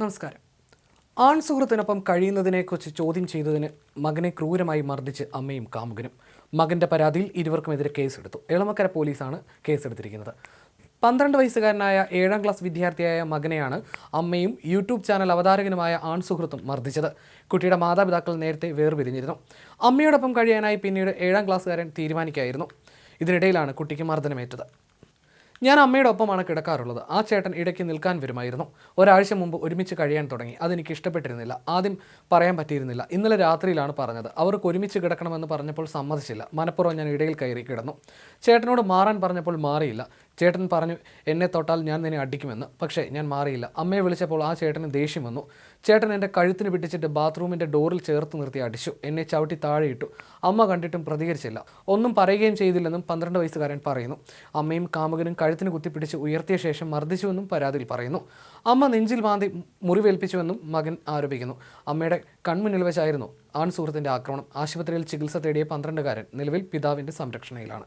നമസ്കാരം. ആൺ സുഹൃത്തിനൊപ്പം കഴിയുന്നതിനെക്കുറിച്ച് ചോദ്യം ചെയ്തതിന് മകനെ ക്രൂരമായി മർദ്ദിച്ച് അമ്മയും കാമുകനും. മകന്റെ പരാതിയിൽ ഇരുവർക്കുമെതിരെ കേസെടുത്തു. എളമക്കര പോലീസാണ് കേസെടുത്തിരിക്കുന്നത്. പന്ത്രണ്ട് വയസ്സുകാരനായ ഏഴാം ക്ലാസ് വിദ്യാർത്ഥിയായ മകനെയാണ് അമ്മയും യൂട്യൂബ് ചാനൽ അവതാരകനുമായ ആൺ സുഹൃത്തും മർദ്ദിച്ചത്. കുട്ടിയുടെ മാതാപിതാക്കൾ നേരത്തെ വേർപിരിഞ്ഞിരുന്നു. അമ്മയോടൊപ്പം കഴിയാനായി പിന്നീട് ഏഴാം ക്ലാസ്സുകാരൻ തീരുമാനിക്കായിരുന്നു. ഇതിനിടയിലാണ് കുട്ടിക്ക് മർദ്ദനമേറ്റത്. ഞാൻ അമ്മയുടെ ഒപ്പമാണ് കിടക്കാറുള്ളത്. ആ ചേട്ടൻ ഇടയ്ക്ക് നിൽക്കാൻ വരുമായിരുന്നു. ഒരാഴ്ച മുമ്പ് ഒരുമിച്ച് കഴിയാൻ തുടങ്ങി. അതെനിക്ക് ഇഷ്ടപ്പെട്ടിരുന്നില്ല. ആദ്യം പറയാൻ പറ്റിയിരുന്നില്ല. ഇന്നലെ രാത്രിയിലാണ് പറഞ്ഞത്. അവർക്ക് ഒരുമിച്ച് കിടക്കണമെന്ന് പറഞ്ഞപ്പോൾ സമ്മതിച്ചില്ല. മനപ്പുറം ഞാൻ ഇടയിൽ കയറി കിടന്നു. ചേട്ടനോട് മാറാൻ പറഞ്ഞപ്പോൾ മാറിയില്ല. ചേട്ടൻ പറഞ്ഞു എന്നെ തൊട്ടാൽ ഞാൻ നിന്നെ അടിക്കുമെന്ന്. പക്ഷേ ഞാൻ മാറിയില്ല. അമ്മയെ വിളിച്ചപ്പോൾ ആ ചേട്ടന് ദേഷ്യം വന്നു. ചേട്ടൻ എന്റെ കഴുത്തിന് പിടിച്ചിട്ട് ബാത്റൂമിന്റെ ഡോറിൽ ചേർത്ത് നിർത്തി അടിച്ചു. എന്നെ ചവിട്ടി താഴെയിട്ടു അമ്മ കണ്ടിട്ടും പ്രതികരിച്ചില്ല. ഒന്നും പറയുകയും ചെയ്തില്ലെന്നും പന്ത്രണ്ട് വയസ്സുകാരൻ പറയുന്നു. അമ്മയും കാമുകനും കഴുത്തിന് കുത്തിപ്പിടിച്ച് ഉയർത്തിയ ശേഷം മർദ്ദിച്ചുവെന്നും പരാതിയിൽ പറയുന്നു. അമ്മ നെഞ്ചിൽ മാന്തി മുറിവേൽപ്പിച്ചുവെന്നും മകൻ ആരോപിക്കുന്നു. അമ്മയുടെ കൺമുന്നിൽ വെച്ചായിരുന്നു ആൺ സുഹൃത്തിന്റെ ആക്രമണം. ആശുപത്രിയിൽ ചികിത്സ തേടിയ പന്ത്രണ്ടുകാരൻ നിലവിൽ പിതാവിന്റെ സംരക്ഷണയിലാണ്.